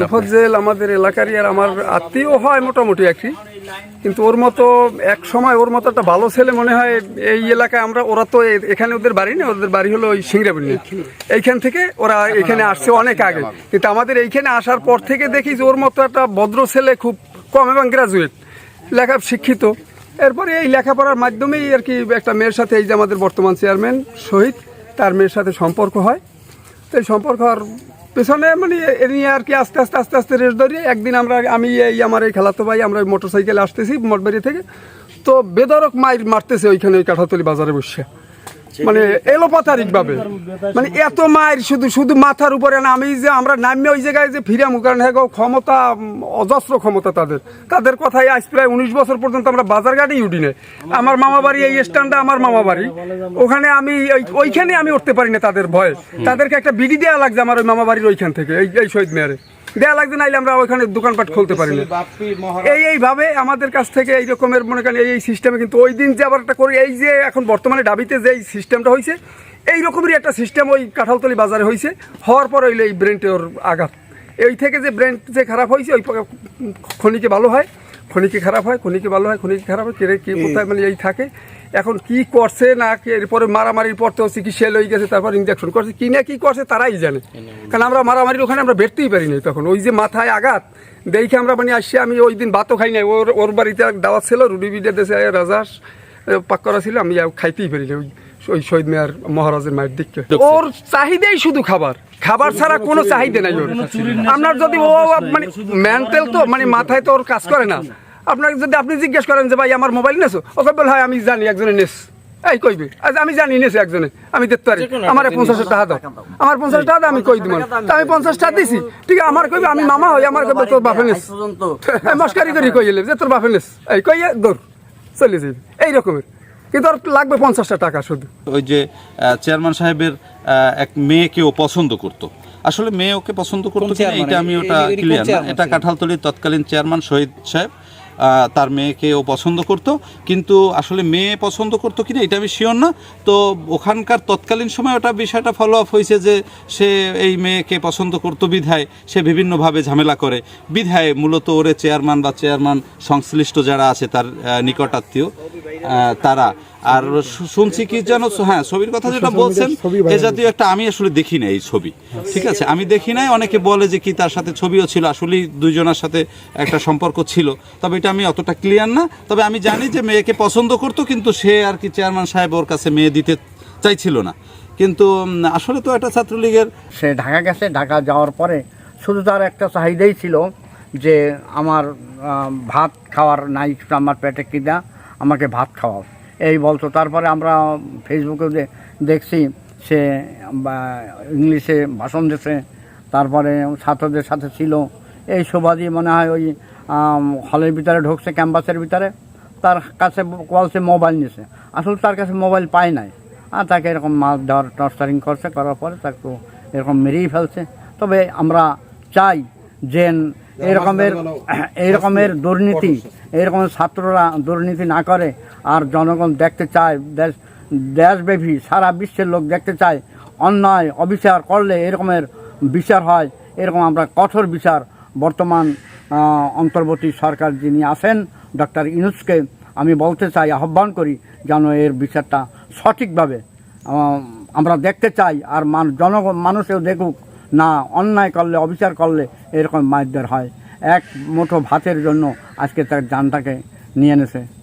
মোফাজ্জেল আমাদের এলাকারই আর আমার আত্মীয় হয় মোটামুটি একটি কিন্তু ওর মতো এক সময় ওর মতো একটা ভালো ছেলে মনে হয় এই এলাকায় আমরা ওরা তো এখানে ওদের বাড়ি না ওদের বাড়ি হলো ওই সিংড়াবনি এইখান। থেকে ওরা এখানে আসছে অনেক আগে। কিন্তু আমাদের এইখানে আসার পর থেকে দেখি যে ওর মতো একটা ভদ্র ছেলে খুব কম এবং গ্রাজুয়েট লেখা শিক্ষিত। এরপরে এই লেখাপড়ার মাধ্যমেই আর কি একটা মেয়ের সাথে এই যে আমাদের বর্তমান চেয়ারম্যান শহীদ তার মেয়ের সাথে সম্পর্ক হয়। তো এই সম্পর্ক আর পেছনে মানে এ নিয়ে আর কি আস্তে আস্তে আস্তে আস্তে রেস ধরি একদিন আমরা, আমি এই আমার এই খেলাতো ভাই, আমরা মোটর সাইকেলে আসতেছি মঠবাড়ি থেকে। তো বেদরক মাইর মারতেছে ওইখানে ওই কাঠাতলি বাজারে বসে। মানে এলোপাতারিক ভাবে মানে এত মায়ের শুধু শুধু মাথার উপরে না আমি যে আমরা নামে ওই জায়গায় যে ফিরাম কারণ হ্যাঁ ক্ষমতা অজস্র ক্ষমতা তাদের। তাদের কথাই আজ প্রায় উনিশ বছর পর্যন্ত আমরা বাজার ঘাটেই উঠি না আমার মামা বাড়ি এই স্ট্যান্ডটা আমার মামা বাড়ি ওখানে আমি ওই- ওইখানে আমি উঠতে পারি না তাদের ভয়ে। তাদেরকে একটা বিডি দেওয়া লাগছে আমার ওই মামা বাড়ির ওইখান থেকে এই এই শহীদ মেয়ারে দেওয়া লাগবে নাইলে আমরা ওইখানে দোকানপাট খুলতে পারি না। এই এইভাবে আমাদের কাছ থেকে এই রকমের মনে করেন এই এই সিস্টেমে কিন্তু ওই দিন যে আবার একটা করি এই যে এখন বর্তমানে ডাবিতে যে এই সিস্টেমটা হয়েছে এই রকমেরই একটা সিস্টেম ওই কাঁঠালতলি বাজারে হয়েছে হওয়ার পর হইলে এই ব্রেনটে ওর আঘাত। এই থেকে যে ব্রেন যে খারাপ হয়েছে ওই খনিকে ভালো হয়। খনিকে খারাপ হয় খনিকে ভালো হয় খনিকে খারাপ হয় কে কে কোথায় মানে এই থাকে। এখন কি করছে না কি এরপরে মারামারির পর তো চিকিৎসা লই গেছে তারপর ইঞ্জেকশন করছে কি না কি করছে তারাই জানে। কারণ আমরা মারামারির ওখানে আমরা বেরতেই পারি নাই তখন। ওই যে মাথায় আঘাত দেখে আমরা মানে আসছি আমি ওই দিন ভাতও খাই নাই। ওর ওর বাড়িতে দাওয়াত ছিল রুডি বিডে দেশে রাজাস পাক করা ছিল আমি খাইতেই পারি না ওই ওই শহীদ মেয়ার মহারাজের মায়ের দিককে। ওর চাহিদাই শুধু খাবার। খাবার ছাড়া কোনো চাহিদা নাই ওর। আপনার যদি ও মানে মেন্টাল তো মানে মাথায় তো ওর কাজ করে না। আপনাকে যদি আপনি জিজ্ঞেস করেন যে ভাই আমার মোবাইল নেছো? ওকে বল হয় আমি জানি একজনে নেস এই কইবে। আজ আমি জানি নেছে একজনে। আমি দেখতে পারি। আমার পঞ্চাশ টাকা দাও। আমার পঞ্চাশ টাকা দাও আমি কই দিব। তা আমি পঞ্চাশ টাকা দিছি। ঠিক আছে আমার কইবে আমি মামা হই আমার কইবে তোর বাপে নেস মস্কারি করি কই এলে। যে তোর বাপে নেস এই কই দৌড় চলে যাবে। এই রকমের। কিন্তু ওর লাগবে পঞ্চাশটা টাকা শুধু। ওই যে চেয়ারম্যান সাহেবের এক মেয়েকে ও পছন্দ করত। আসলে মেয়ে ওকে পছন্দ করতো কিনা এটা আমি ওটা ক্লিয়ার না। এটা কাঁঠালতলির তৎকালীন চেয়ারম্যান শহীদ সাহেব তার মেয়েকে ও পছন্দ করত। কিন্তু আসলে মেয়ে পছন্দ করতো কিনা এটা আমি শিওর না। তো ওখানকার তৎকালীন সময় ওটা বিষয়টা ফলো আপ হয়েছে যে সে এই মেয়েকে পছন্দ করতো বিধায় সে বিভিন্নভাবে ঝামেলা করে। বিধায় মূলত ওরে চেয়ারম্যান বা চেয়ারম্যান সংশ্লিষ্ট যারা আছে তার আহ, নিকট আত্মীয় আহ, তারা। আর শুনছি কি যেন হ্যাঁ ছবির কথা যেটা বলছেন এ জাতীয় একটা আমি আসলে দেখি না এই ছবি। ঠিক আছে? আমি দেখি নাই অনেকে বলে যে কি তার সাথে ছবিও ছিল আসলেই দুইজনের সাথে একটা সম্পর্ক ছিল। তবে এটা আমি অতটা ক্লিয়ার না। তবে আমি জানি যে মেয়েকে পছন্দ করতো কিন্তু সে আর কি চেয়ারম্যান সাহেব ওর কাছে মেয়ে দিতে চাইছিল না। কিন্তু আসলে তো একটা ছাত্রলীগের সে ঢাকা গেছে ঢাকা যাওয়ার পরে শুধু তার একটা চাহিদাই ছিল যে আমার আহ, ভাত খাওয়ার নাই আমার পেটে কিনা আমাকে ভাত খাওয়াও। এই বলতো। তারপরে আমরা ফেসবুকে দেখছি সে ইংলিশে ভাষণ দিছে। তারপরে ছাত্রদের সাথে ছিল। এই শোভাদি মনে হয় ওই হলের ভিতরে ঢুকছে ক্যাম্পাসের ভিতরে। তার কাছে কলসে মোবাইল নিছে। আসলে তার কাছে মোবাইল পায় নাই। আর তাকে এরকম মাছ দেওয়ার টর্চারিং করছে। করার পরে তাকে এরকম মেরেই ফেলছে। তবে আমরা চাই যে এরকমের এইরকমের দুর্নীতি এরকমের ছাত্ররা দুর্নীতি না করে আর জনগণ দেখতে চায়, দেশ, দেশব্যাপী, সারা বিশ্বের লোক দেখতে চায়, অন্যায়, অবিচার করলে এরকমের বিচার হয় এরকম আমরা কঠোর বিচার বর্তমান অন্তর্বর্তী সরকার যিনি আছেন, ডক্টর ইনুসকে আমি বলতে চাই, আহ্বান করি যেন এর বিচারটা সঠিকভাবে আমরা দেখতে চাই আর মান, জনগণ, মানুষেও দেখুক না, অন্যায় করলে, অবিচার করলে এরকম মারধর হয়। এক মুঠো ভাতের জন্য আজকে তার জানটাকে নিয়ে এনেছে।